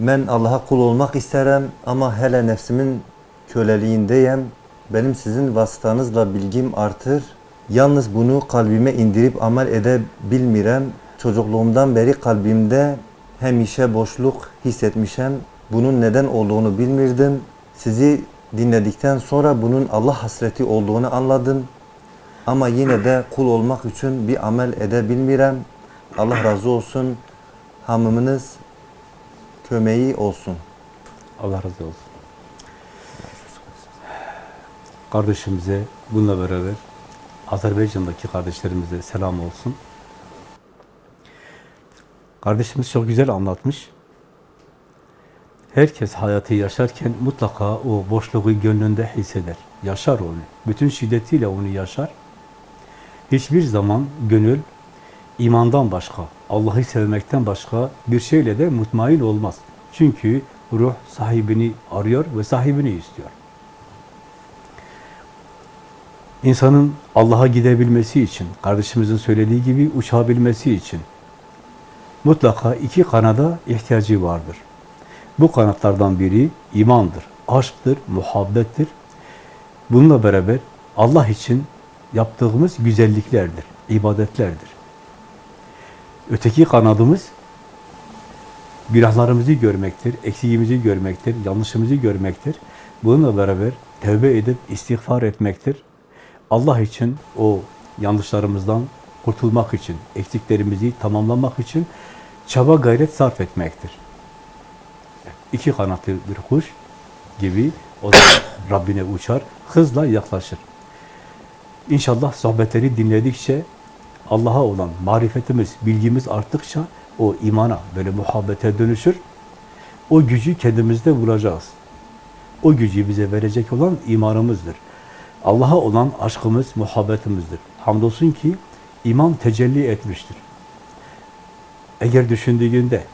Ben Allah'a kul olmak isterim ama hele nefsimin köleliğindeyim. Benim sizin vasıtanızla bilgim artır. Yalnız bunu kalbime indirip amel edebilmirem. Çocukluğumdan beri kalbimde hem işe boşluk hissetmişim. Bunun neden olduğunu bilmirdim. Sizi dinledikten sonra bunun Allah hasreti olduğunu anladım. Ama yine de kul olmak için bir amel edebilmirem. Allah razı olsun. Hamımınız kömeği olsun. Allah razı olsun. Kardeşimize bununla beraber Azerbaycan'daki kardeşlerimize selam olsun. Kardeşimiz çok güzel anlatmış. Herkes hayatı yaşarken mutlaka o boşluğu gönlünde hisseder. Yaşar onu. Bütün şiddetiyle onu yaşar. Hiçbir zaman gönül imandan başka, Allah'ı sevmekten başka bir şeyle de mutmain olmaz. Çünkü ruh sahibini arıyor ve sahibini istiyor. İnsanın Allah'a gidebilmesi için, kardeşimizin söylediği gibi uçabilmesi için mutlaka iki kanada ihtiyacı vardır. Bu kanatlardan biri imandır, aşktır, muhabbettir. Bununla beraber Allah için yaptığımız güzelliklerdir, ibadetlerdir. Öteki kanadımız günahlarımızı görmektir, eksiğimizi görmektir, yanlışımızı görmektir. Bununla beraber tövbe edip istiğfar etmektir. Allah için o yanlışlarımızdan kurtulmak için, eksiklerimizi tamamlamak için çaba gayret sarf etmektir. İki kanatlı bir kuş gibi o da Rabbine uçar, hızla yaklaşır. İnşallah sohbetleri dinledikçe Allah'a olan marifetimiz, bilgimiz arttıkça o imana, böyle muhabbete dönüşür. O gücü kendimizde bulacağız. O gücü bize verecek olan imanımızdır. Allah'a olan aşkımız, muhabbetimizdir. Hamdolsun ki iman tecelli etmiştir. Eğer düşündüğünde,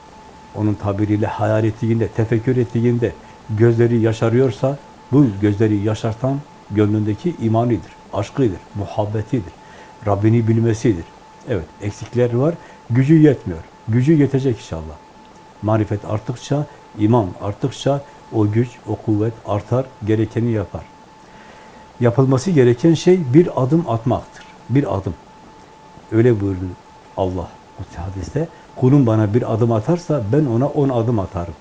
onun tabiriyle hayal ettiğinde, tefekkür ettiğinde gözleri yaşarıyorsa, bu gözleri yaşartan gönlündeki imanidir, aşkıdır, muhabbetidir. Rabbini bilmesidir. Evet, eksikler var, gücü yetmiyor. Gücü yetecek inşallah. Marifet arttıkça, iman arttıkça o güç, o kuvvet artar, gerekeni yapar. Yapılması gereken şey bir adım atmaktır. Bir adım. Öyle buyurdu Allah bu hadiste. Kulum bana bir adım atarsa ben ona on adım atarım.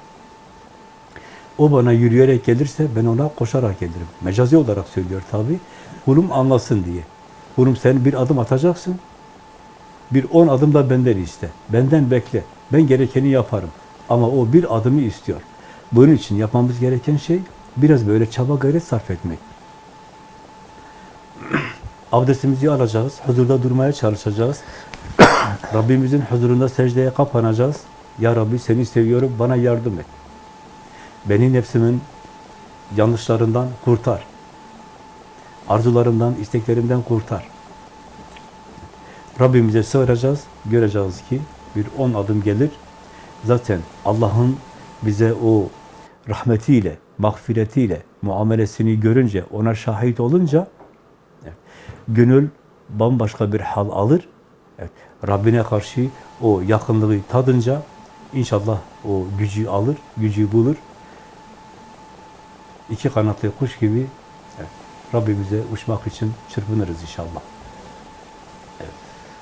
O bana yürüyerek gelirse ben ona koşarak gelirim. Mecazi olarak söylüyor tabi. Kulum anlasın diye. Kulum sen bir adım atacaksın. Bir on adım da benden iste. Benden bekle. Ben gerekeni yaparım. Ama o bir adımı istiyor. Bunun için yapmamız gereken şey biraz böyle çaba gayret sarf etmek. Abdestimizi alacağız. Huzurda durmaya çalışacağız. Rabbimizin huzurunda secdeye kapanacağız. Ya Rabbi seni seviyorum. Bana yardım et. Beni nefsimin yanlışlarından kurtar. Arzularımdan, isteklerimden kurtar. Rabbimize sığıracağız, göreceğiz ki bir on adım gelir. Zaten Allah'ın bize o rahmetiyle, mağfiretiyle, muamelesini görünce, ona şahit olunca gönül bambaşka bir hal alır. Evet, Rabbine karşı o yakınlığı tadınca inşallah o gücü alır, gücü bulur. İki kanatlı kuş gibi evet, Rabbimize uçmak için çırpınırız inşallah.